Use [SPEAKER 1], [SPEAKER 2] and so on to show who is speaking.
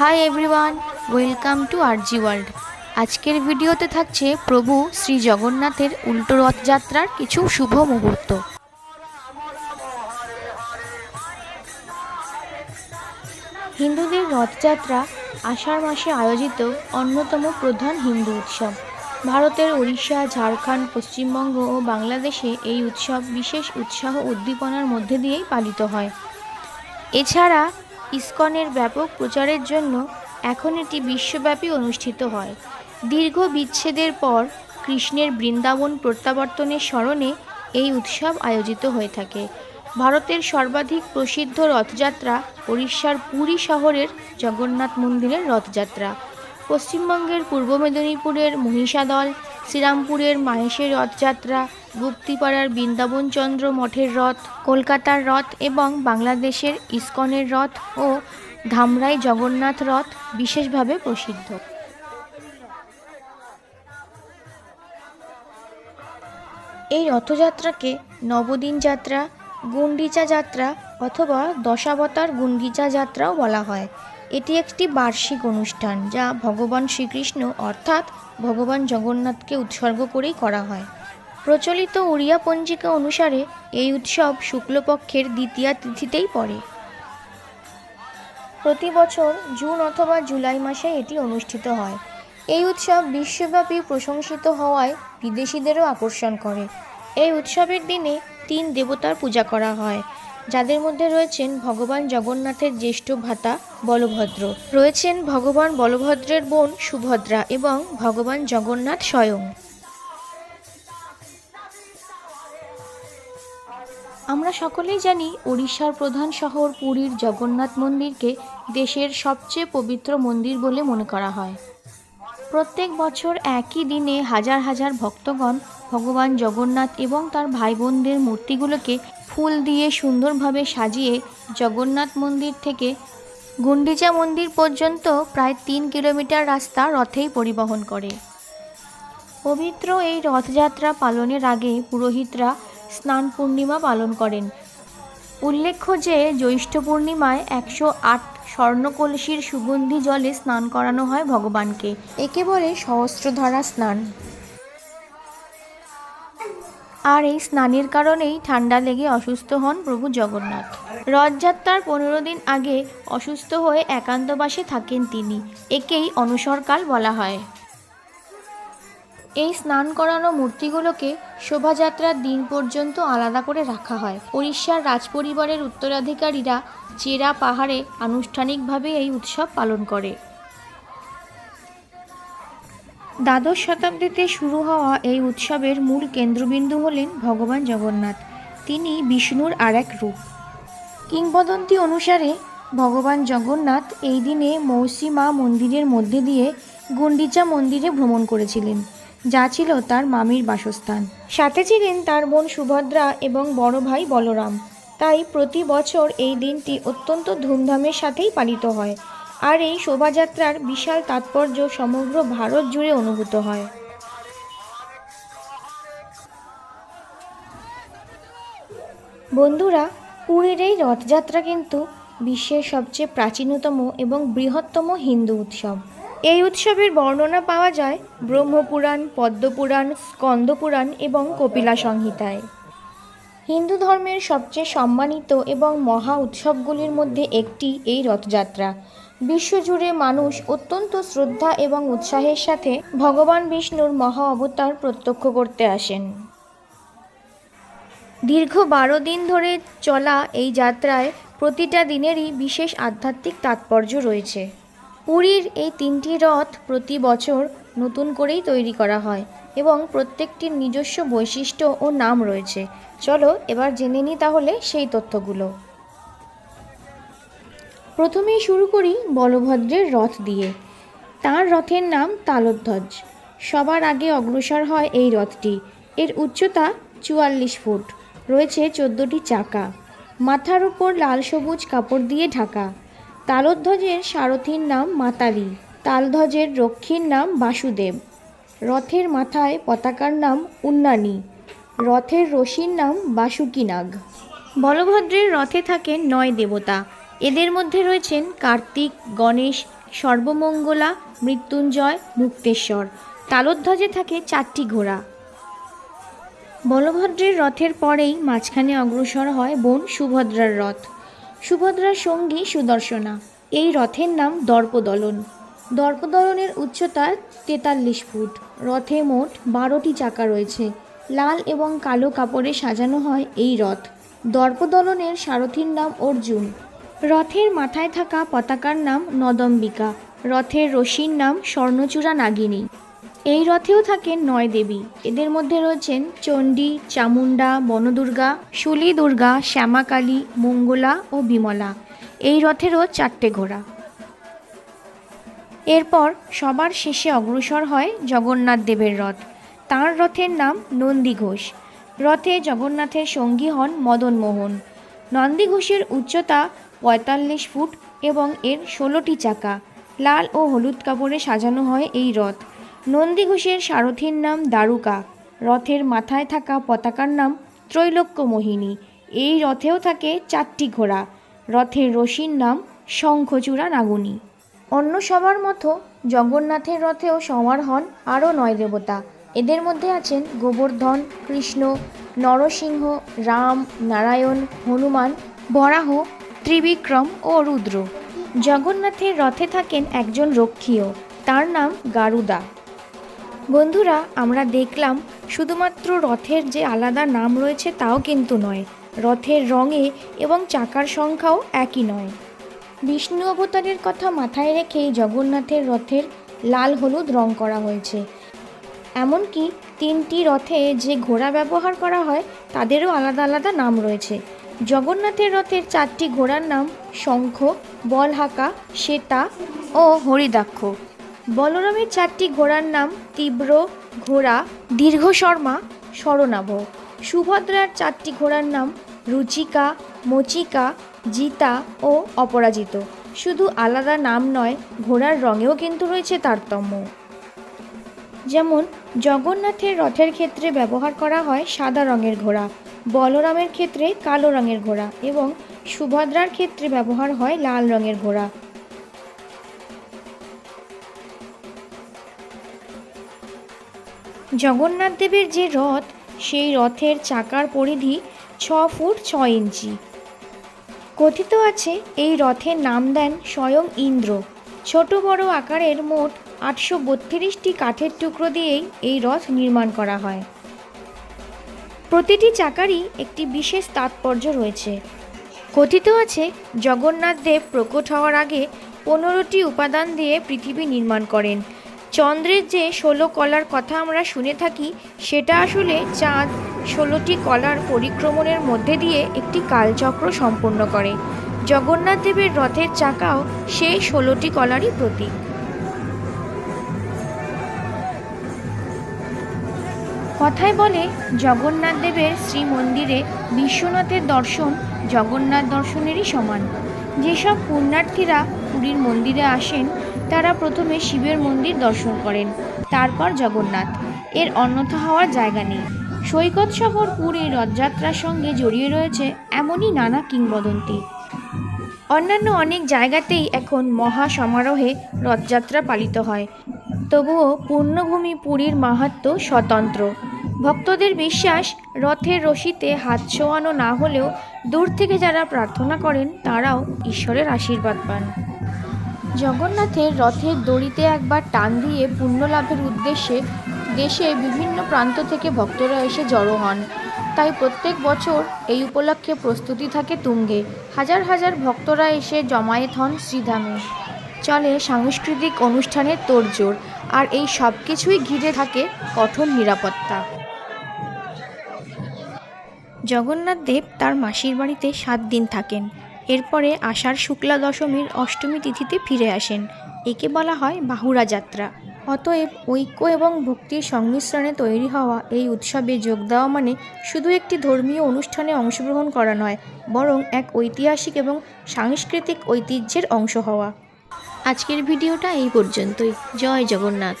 [SPEAKER 1] Hi everyone welcome to RG world আজকের ভিডিওতে থাকছে প্রভু শ্রী জগন্নাথের উল্টো রথযাত্রার কিছু শুভ মুহূর্ত। হিন্দুদের রথযাত্রা আষাঢ় মাসে আয়োজিত অন্যতম প্রধান হিন্দু উৎসব। ভারতের ওড়িশা, ঝাড়খণ্ড, পশ্চিমবঙ্গ ও বাংলাদেশে এই উৎসব বিশেষ উৎসাহ উদ্দীপনার মধ্যে দিয়েই পালিত হয়। এছাড়া ইসকনের ব্যাপক প্রচারের জন্য এখন এটি বিশ্বব্যাপী অনুষ্ঠিত হয়। দীর্ঘ বিচ্ছেদের পর কৃষ্ণের বৃন্দাবন প্রত্যাবর্তনের স্মরণে এই উৎসব আয়োজিত হয়ে থাকে। ভারতের সর্বাধিক প্রসিদ্ধ রথযাত্রা উড়িষ্যার পুরী শহরের জগন্নাথ মন্দিরের রথযাত্রা। পশ্চিমবঙ্গের পূর্ব মেদিনীপুরের মহিষাদল শ্রীরামপুরের মাহেশের রথযাত্রা গুপ্তিপাড়ার বৃন্দাবনচন্দ্র মঠের রথ, কলকাতার রথ এবং বাংলাদেশের ইস্কনের রথ ও ধামরাই জগন্নাথ রথ বিশেষভাবে প্রসিদ্ধ। এই রথযাত্রাকে নবদিন যাত্রা গুন্ডিচা যাত্রা অথবা দশাবতার গুন্ডিচা যাত্রাও বলা হয়। এটি একটি বার্ষিক অনুষ্ঠান যা ভগবান শ্রীকৃষ্ণ অর্থাৎ ভগবান জগন্নাথকে উৎসর্গ করেই করা হয়। প্রচলিত উড়িয়া পঞ্জিকা অনুসারে এই উৎসব শুক্লপক্ষের দ্বিতীয়া তিথিতেই পড়ে। প্রতি বছর জুন অথবা জুলাই মাসে এটি অনুষ্ঠিত হয়। এই উৎসব বিশ্বব্যাপী প্রশংসিত হওয়ায় বিদেশিদেরও আকর্ষণ করে। এই উৎসবের দিনে তিন দেবতার পূজা করা হয়। যাদের মধ্যে রয়েছেন ভগবান জগন্নাথের জ্যেষ্ঠ ভাতা বলভদ্র। রয়েছেন ভগবান বলভদ্রের বোন সুভদ্রা এবং ভগবান জগন্নাথ স্বয়ং। আমরা সকলেই জানি ওড়িশার প্রধান শহর পুরীর জগন্নাথ মন্দিরকে দেশের সবচেয়ে পবিত্র মন্দির বলে মনে করা হয়। প্রত্যেক বছর একই দিনে হাজার হাজার ভক্তগণ ভগবান জগন্নাথ এবং তার ভাই বোনদের মূর্তিগুলোকে ফুল দিয়ে সুন্দরভাবে সাজিয়ে জগন্নাথ মন্দির থেকে গুন্ডিচা মন্দির পর্যন্ত প্রায় তিন কিলোমিটার রাস্তা রথেই পরিবহন করে। পবিত্র এই রথযাত্রা পালনের আগে পুরোহিতরা স্নান পূর্ণিমা পালন করেন। উল্লেখ্য যে, জ্যৈষ্ঠ পূর্ণিমায় একশো আট স্বর্ণকলসির সুগন্ধি জলে স্নান করানো হয় ভগবানকে। একে বলে সহস্রধারা স্নান। আর এই স্নানের কারণেই ঠান্ডা লেগে অসুস্থ হন প্রভু জগন্নাথ। রথযাত্রার পনেরো দিন আগে অসুস্থ হয়ে একান্তবাসে থাকেন তিনি, একেই অনুসরকাল বলা হয়। এই স্নান করানো মূর্তিগুলোকে শোভাযাত্রার দিন পর্যন্ত আলাদা করে রাখা হয়। উড়িষ্যার রাজপরিবারের উত্তরাধিকারীরা চেরা পাহাড়ে আনুষ্ঠানিকভাবে এই উৎসব পালন করে। দ্বাদশ শতাব্দীতে শুরু হওয়া এই উৎসবের মূল কেন্দ্রবিন্দু হলেন ভগবান জগন্নাথ। তিনি বিষ্ণুর আর এক রূপ। কিংবদন্তি অনুসারে ভগবান জগন্নাথ এই দিনে মৌসিমা মন্দিরের মধ্যে দিয়ে গুন্ডিচা মন্দিরে ভ্রমণ করেছিলেন, যা ছিল তার মামির বাসস্থান। সাথে ছিলেন তার বোন সুভদ্রা এবং বড় ভাই বলরাম। তাই প্রতি বছর এই দিনটি অত্যন্ত ধুমধামের সাথেই পালিত হয়। আর এই শোভাযাত্রার বিশাল তাৎপর্য সমগ্র ভারত জুড়ে অনুভূত হয়। বন্ধুরা, পুরীর এই রথযাত্রা কিন্তু বিশ্বের সবচেয়ে প্রাচীনতম এবং বৃহত্তম হিন্দু উৎসব। এই উৎসবের বর্ণনা পাওয়া যায় ব্রহ্মপুরাণ, পদ্মপুরাণ, স্কন্দপুরাণ এবং কপিলা সংহিতায় হিন্দু ধর্মের সবচেয়ে সম্মানিত এবং মহা উৎসবগুলির মধ্যে একটি এই রথযাত্রা। বিশ্বজুড়ে মানুষ অত্যন্ত শ্রদ্ধা এবং উৎসাহের সাথে ভগবান বিষ্ণুর মহা অবতার প্রত্যক্ষ করতে আসেন। দীর্ঘ বারো দিন ধরে চলা এই যাত্রায় প্রতিটা দিনেরই বিশেষ আধ্যাত্মিক তাৎপর্য রয়েছে। পুরীর এই তিনটি রথ প্রতি বছর নতুন করেই তৈরি করা হয় এবং প্রত্যেকটির নিজস্ব বৈশিষ্ট্য ও নাম রয়েছে। চলো এবার জেনে নিই তাহলে সেই তথ্যগুলো। প্রথমেই শুরু করি বলভদ্রের রথ দিয়ে। তার রথের নাম তালধ্বজ। সবার আগে অগ্রসর হয় এই রথটি। এর উচ্চতা চুয়াল্লিশ ফুট। রয়েছে চোদ্দোটি চাকা। মাথার উপর লাল সবুজ কাপড় দিয়ে ঢাকা। তালধ্বজের সারথীর নাম মাতালি তালধ্বজের রক্ষীর নাম বাসুদেব। রথের মাথায় পতাকার নাম উন্নানি। রথের রশির নাম বাসুকিনাগ। বলভদ্রের রথে থাকেন নয় দেবতা। এদের মধ্যে রয়েছেন কার্তিক, গণেশ, সর্বমঙ্গলা, মৃত্যুঞ্জয়, মুক্তেশ্বর। তালোধ্বজে থাকে চারটি ঘোড়া। বলভদ্রের রথের পরেই মাঝখানে অগ্রসর হয় বোন সুভদ্রার রথ। সুভদ্রার সঙ্গী সুদর্শনা। এই রথের নাম দর্পদলন। দর্পদলনের উচ্চতা তেতাল্লিশ ফুট। রথে মোট বারোটি চাকা রয়েছে। লাল এবং কালো কাপড়ে সাজানো হয় এই রথ। দর্পদলনের সারথীর নাম অর্জুন। রথের মাথায় থাকা পতাকার নাম নদম্বিকা। রথের রশির নাম স্বর্ণচূড়া নাগিনী। এই রথেও থাকেন নয় দেবী। এদের মধ্যে রয়েছেন চণ্ডী, চামুণ্ডা, বনদুর্গা শুলি দুর্গা শ্যামাকালী, মঙ্গলা ও বিমলা। এই রথেরও চারটে ঘোড়া। এরপর সবার শেষে অগ্রসর হয় জগন্নাথ দেবের রথ। তাঁর রথের নাম নন্দী ঘোষ। রথে জগন্নাথের সঙ্গী হন মদনমোহন নন্দী ঘোষের উচ্চতা পঁয়তাল্লিশ ফুট এবং এর ষোলোটি চাকা। লাল ও হলুদ কাপড়ে সাজানো হয় এই রথ। নন্দী ঘোষের সারথীর নাম দারুকা। রথের মাথায় থাকা পতাকার নাম ত্রৈলোক্য মোহিনী। এই রথেও থাকে চারটি ঘোড়া। রথের রশির নাম শঙ্খচূড়া নাগুনি। অন্য সবার মতো জগন্নাথের রথেও সমার হন আরও নয় দেবতা। এদের মধ্যে আছেন গোবর্ধন, কৃষ্ণ, নরসিংহ, রাম, নারায়ণ, হনুমান, বরাহ, ত্রিবিক্রম ও রুদ্র। জগন্নাথের রথে থাকেন একজন রক্ষীও, তার নাম গারুদা। বন্ধুরা, আমরা দেখলাম শুধুমাত্র রথের যে আলাদা নাম রয়েছে তাও কিন্তু নয়। রথের রঙে এবং চাকার সংখ্যাও একই নয়। বিষ্ণু অবতারের কথা মাথায় রেখেই জগন্নাথের রথের লাল হলুদ রং করা হয়েছে। এমনকি তিনটি রথে যে ঘোড়া ব্যবহার করা হয়, তাদেরও আলাদা আলাদা নাম রয়েছে। জগন্নাথের রথের চারটি ঘোড়ার নাম শঙ্খ, বলহাকা শ্বেতা ও হরিদাক্ষ। বলরামের চারটি ঘোড়ার নাম তীব্র, ঘোড়া, দীর্ঘ শর্মা স্মরণাভ সুভদ্রার চারটি ঘোড়ার নাম রুচিকা, মচিকা জিতা ও অপরাজিত। শুধু আলাদা নাম নয়, ঘোড়ার রঙেও কিন্তু রয়েছে তারতম্য। যেমন, জগন্নাথের রথের ক্ষেত্রে ব্যবহার করা হয় সাদা রঙের ঘোড়া, বলরামের ক্ষেত্রে কালো রঙের ঘোড়া এবং সুভদ্রার ক্ষেত্রে ব্যবহার হয় লাল রঙের ঘোড়া। জগন্নাথ দেবের যে রথ, সেই রথের চাকার পরিধি ছ ফুট ছ ইঞ্চি। কথিত আছে, এই রথের নাম দেন স্বয়ং ইন্দ্র। ছোট বড় আকারের মোট আটশো বত্রিশটি কাঠের টুকরো দিয়েই এই রথ নির্মাণ করা হয়। প্রতিটি চাকারই একটি বিশেষ তাৎপর্য রয়েছে। কথিত আছে, জগন্নাথ দেব প্রকট হওয়ার আগে পনেরোটি উপাদান দিয়ে পৃথিবী নির্মাণ করেন। চন্দ্রের যে ষোলো কলার কথা আমরা শুনে থাকি, সেটা আসলে চাঁদ ষোলোটি কলার পরিক্রমণের মধ্যে দিয়ে একটি কালচক্র সম্পন্ন করে। জগন্নাথ দেবের রথের চাকাও সেই ষোলোটি কলারই প্রতীক। কথায় বলে, জগন্নাথ দেবের শ্রীমন্দিরে বিশ্বনাথের দর্শন জগন্নাথ দর্শনেরই সমান। যেসব পুণ্যার্থীরা পুরীর মন্দিরে আসেন তারা প্রথমে শিবের মন্দির দর্শন করেন, তারপর জগন্নাথ। এর অন্যথা হওয়ার জায়গা নেই। সৈকত শহর পুরীর রথযাত্রার সঙ্গে জড়িয়ে রয়েছে এমনই নানা কিংবদন্তি। অন্যান্য অনেক জায়গাতেই এখন মহা সমারোহে রথযাত্রা পালিত হয়। তবুও পূর্ণভূমি পুরীর মাহাত্ম্য স্বতন্ত্র। ভক্তদের বিশ্বাস, রথের রশিতে হাত ছোঁয়ানো না হলেও দূর থেকে যারা প্রার্থনা করেন, তারাও ঈশ্বরের আশীর্বাদ পান। জগন্নাথের রথের দড়িতে একবার টান দিয়ে পুণ্য লাভের উদ্দেশ্যে দেশের বিভিন্ন প্রান্ত থেকে ভক্তরা এসে জড়ো হন। তাই প্রত্যেক বছর এই উপলক্ষে প্রস্তুতি থাকে তুঙ্গে। হাজার হাজার ভক্তরা এসে জমায়েত হন শ্রীধামে। চলে সাংস্কৃতিক অনুষ্ঠানের তোড়জোড়। আর এই সব কিছুই ঘিরে থাকে কঠোর নিরাপত্তা। জগন্নাথ দেব তার মাসির বাড়িতে সাত দিন থাকেন। এরপরে আষাঢ় শুক্লা দশমীর অষ্টমী তিথিতে ফিরে আসেন। একে বলা হয় বাহুরা যাত্রা। অতএব ঐক্য এবং ভক্তির সংমিশ্রণে তৈরি হওয়া এই উৎসবে যোগ দেওয়া মানে শুধু একটি ধর্মীয় অনুষ্ঠানে অংশগ্রহণ করা নয়, বরং এক ঐতিহাসিক এবং সাংস্কৃতিক ঐতিহ্যের অংশ হওয়া। আজকের ভিডিওটা এই পর্যন্তই। জয় জগন্নাথ।